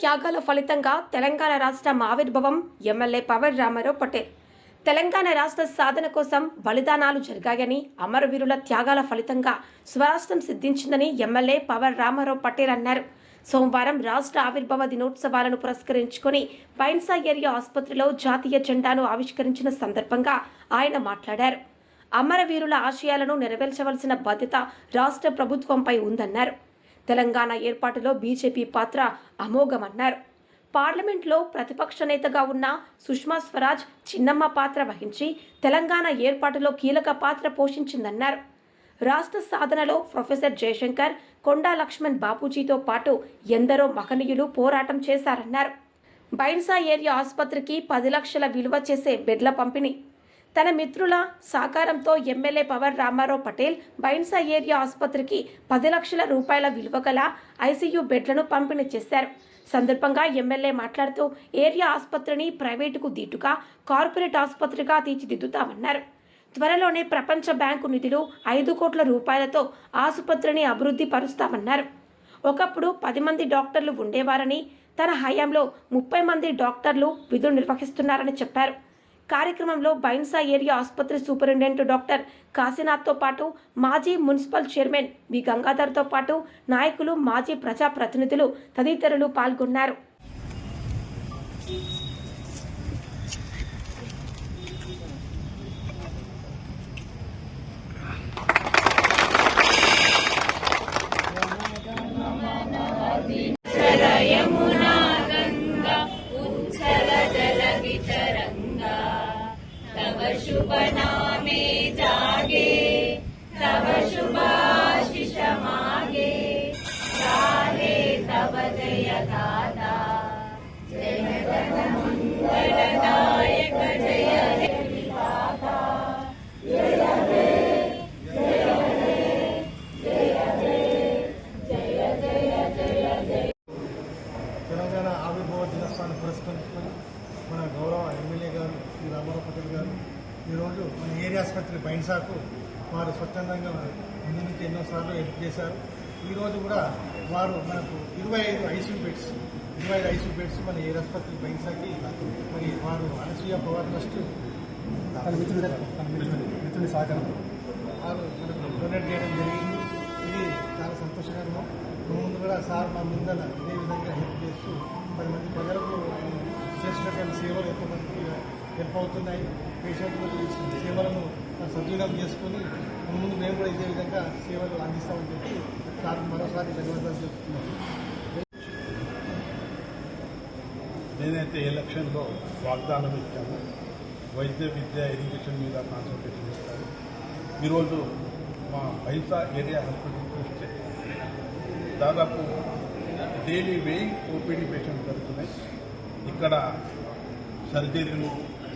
త్యాగాల ఫలితంగా తెలంగాణ రాష్ట్రం ఆవిర్భవం ఎమ్మెల్యే పవన్ రామారావు పటేల్ తెలంగాణ రాష్ట్ర సాధన కోసం బలిదానాలు జరిగాయని అమరవీరుల త్యాగాల ఫలితంగా స్వరాష్ట్రం సిద్ధించిందని ఎమ్మెల్యే పవన్ రామారావు పటేల్ అన్నారు. సోమవారం రాష్ట్ర ఆవిర్భావ దినోత్సవాలను పురస్కరించుకొని పైన్సా ఏరియా ఆసుపత్రిలో జాతీయ జెండాను ఆవిష్కరించిన సందర్భంగా ఆయన మాట్లాడారు. అమరవీరుల ఆశయాలను నెరవేర్చవలసిన బాధ్యత రాష్ట్ర ప్రభుత్వంపై ఉందన్నారు. తెలంగాణ ఏర్పాటులో బీజేపీ పాత్ర అమోఘమన్నారు. పార్లమెంట్లో ప్రతిపక్ష నేతగా ఉన్న సుష్మా స్వరాజ్ చిన్నమ్మ పాత్ర వహించి తెలంగాణ ఏర్పాటులో కీలక పాత్ర పోషించిందన్నారు. రాష్ట్ర సాధనలో ప్రొఫెసర్ జయశంకర్ కొండా లక్ష్మణ్ బాపూజీతో పాటు ఎందరో మహనీయులు పోరాటం చేశారన్నారు. బైన్సా ఏరియా ఆసుపత్రికి పది లక్షల విలువ చేసే బెడ్ల పంపిణీ తన మిత్రుల సహకారంతో ఎమ్మెల్యే పవన్ రామారావు పటేల్ బైన్సా ఏరియా ఆసుపత్రికి పది లక్షల రూపాయల విలువ గల ఐసీయూ బెడ్లను పంపిణీ చేశారు. సందర్భంగా ఎమ్మెల్యే మాట్లాడుతూ ఏరియా ఆసుపత్రిని ప్రైవేటుకు దీటుగా కార్పొరేట్ ఆసుపత్రిగా తీర్చిదిద్దుతామన్నారు. త్వరలోనే ప్రపంచ బ్యాంకు నిధులు ఐదు కోట్ల రూపాయలతో ఆసుపత్రిని అభివృద్ధి పరుస్తామన్నారు. ఒకప్పుడు పది మంది డాక్టర్లు ఉండేవారని తన హయాంలో ముప్పై మంది డాక్టర్లు విధులు నిర్వహిస్తున్నారని చెప్పారు. కార్యక్రమంలో బైన్సా ఏరియా ఆసుపత్రి సూపరింటెండెంట్ డాక్టర్ కాశీనాథ్తో పాటు మాజీ మున్సిపల్ చైర్మన్ వి గంగాధర్తో పాటు నాయకులు మాజీ ప్రజాప్రతినిధులు తదితరులు పాల్గొన్నారు. तव शुभ नामे जागे तब शुभाशिष मागे तब तव అహింసకు వారు స్వచ్ఛందంగా ముందు నుంచి ఎన్నోసార్లు హెల్ప్ చేశారు. ఈరోజు కూడా వారు మనకు ఇరవై ఐదు ఐసీయూ బెడ్స్ ఇరవై ఐదు ఐసీయూ బెడ్స్ మన ఏ ఆసుపత్రి బైన్సాకి మరి వారు అనసూయ పవర్ ట్రస్ట్ మిత్రుని సహకారం వారు మనకు డొనేట్ చేయడం జరిగింది. ఇది చాలా సంతోషకరము. ముందు కూడా సార్ మా ముందర ఇదే విధంగా హెల్ప్ చేస్తూ పది మంది ప్రజలకు చేసినటువంటి సేవలు ఎక్కువ మందికి హెల్ప్ అవుతున్నాయి. పేషెంట్లు సేవలను సద్వినియోగం చేసుకొని ముందు మేము కూడా ఇదే విధంగా సేవలు అందిస్తామని చెప్పి సార్ మరోసారి ధన్యవాదాలు చెప్తున్నాను. నేనైతే ఎలక్షన్లో వాగ్దానం ఇచ్చాను. వైద్య విద్య ఎడ్యుకేషన్ మీద కాన్సన్ట్రేషన్ ఇస్తాను ఈరోజు మా బైసా ఏరియా హాస్పిటల్ చూస్తే దాదాపు డైలీ వెయ్యి ఓపీడీ పేషెంట్ జరుగుతున్నాయి. ఇక్కడ సర్జరీలు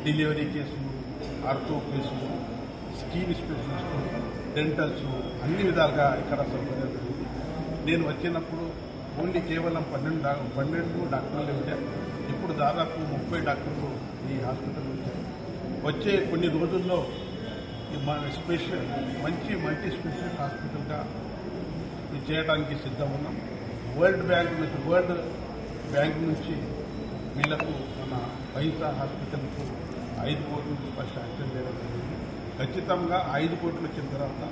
డెలివరీ కేసులు ఆర్థో కేసులు టీ ఇన్స్టిట్యూషన్స్ డెంటల్స్ అన్ని విధాలుగా ఇక్కడ సౌకర్యం జరిగింది నేను వచ్చినప్పుడు ఓన్లీ కేవలం పన్నెండు పన్నెండు డాక్టర్లు ఉంటే ఇప్పుడు దాదాపు ముప్పై డాక్టర్లు ఈ హాస్పిటల్ వచ్చారు. వచ్చే కొన్ని రోజుల్లో ఈ మన స్పెషల్ మంచి మల్టీ స్పెషల్ హాస్పిటల్గా ఇది చేయడానికి సిద్ధం ఉన్నాం వరల్డ్ బ్యాంక్ నుంచి వరల్డ్ బ్యాంక్ నుంచి వీళ్ళకు మన వైసా హాస్పిటల్కు ఐదు కోట్ల రూపాయలు శాంక్షన్ చేయడం జరిగింది. ఖచ్చితంగా ఐదు కోట్లు వచ్చిన తర్వాత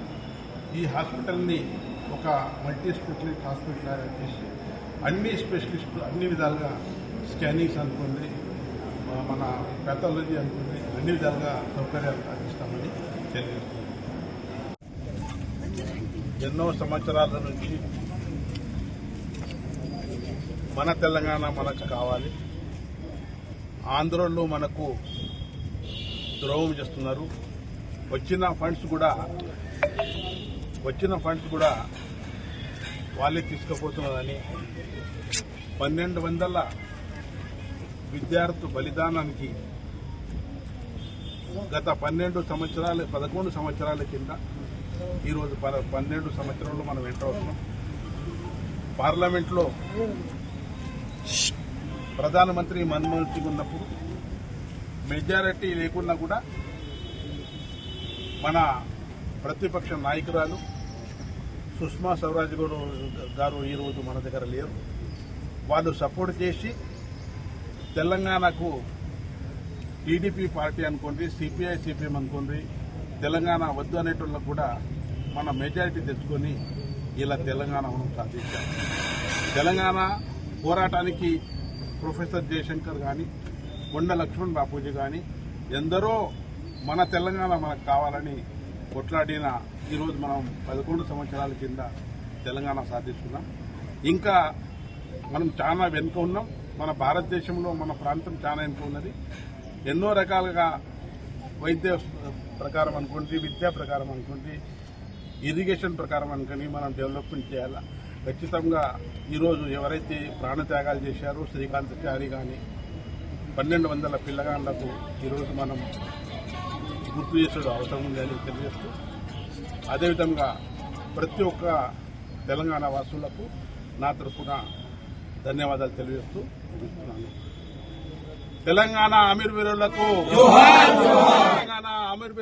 ఈ హాస్పిటల్ని ఒక మల్టీ స్పెషలిస్ట్ హాస్పిటల్ చేసి అన్ని స్పెషలిస్ట్ అన్ని విధాలుగా స్కానింగ్స్ అనుకోండి మన పెథాలజీ అనుకోండి అన్ని విధాలుగా సౌకర్యాలు అందిస్తామని తెలియజేస్తున్నాం ఎన్నో సంవత్సరాల నుంచి మన తెలంగాణ మనకు కావాలి. ఆంధ్రలో మనకు ద్రోహం చేస్తున్నారు. వచ్చిన ఫండ్స్ కూడా వచ్చిన ఫండ్స్ కూడా వాళ్ళే తీసుకుపోతున్నారని పన్నెండు వందల విద్యార్థి బలిదానానికి గత పన్నెండు సంవత్సరాలు పదకొండు సంవత్సరాల కింద ఈరోజు ప- పన్నెండు సంవత్సరాలు మనం ఎంటర్ అవుతున్నాం. పార్లమెంట్లో ప్రధానమంత్రి మన్మోహన్ సింగ్ ఉన్నప్పుడు మెజారిటీ లేకున్నా కూడా మన ప్రతిపక్ష నాయకురాలు సుష్మా స్వరాజ్ గారు గారు ఈరోజు మన దగ్గర లేరు. వాళ్ళు సపోర్ట్ చేసి తెలంగాణకు టీడీపీ పార్టీ అనుకోండి సిపిఐ సిపిఎం అనుకోండి తెలంగాణ వద్దు అనేటోళ్ళకు కూడా మన మెజారిటీ తెచ్చుకొని ఇలా తెలంగాణ మనం సాధించాం. తెలంగాణ పోరాటానికి ప్రొఫెసర్ జయశంకర్ కానీ కొండ లక్ష్మణ్ బాపూజీ కానీ ఎందరో మన తెలంగాణ మనకు కావాలని కొట్లాడిన ఈరోజు మనం పదకొండు సంవత్సరాల కింద తెలంగాణ సాధిస్తున్నాం ఇంకా మనం చాలా వెనుక ఉన్నాం. మన భారతదేశంలో మన ప్రాంతం చాలా వెనుక ఉన్నది. ఎన్నో రకాలుగా వైద్య ప్రకారం అనుకోండి విద్యా ప్రకారం అనుకోండి ఇరిగేషన్ ప్రకారం అనుకొని మనం డెవలప్మెంట్ చేయాలా. ఖచ్చితంగా ఈరోజు ఎవరైతే ప్రాణత్యాగాలు చేశారో శ్రీకాంత్ చారి కానీ పన్నెండు వందల పిల్లగాళ్ళకు ఈరోజు మనం గుర్తు చేసుడు అవసరం ఉందని తెలియజేస్తూ అదేవిధంగా ప్రతి ఒక్క తెలంగాణ వాసులకు నా తరఫున ధన్యవాదాలు తెలియజేస్తూ తెలంగాణ అమీర్ వీరులకు తెలంగాణ అమీర్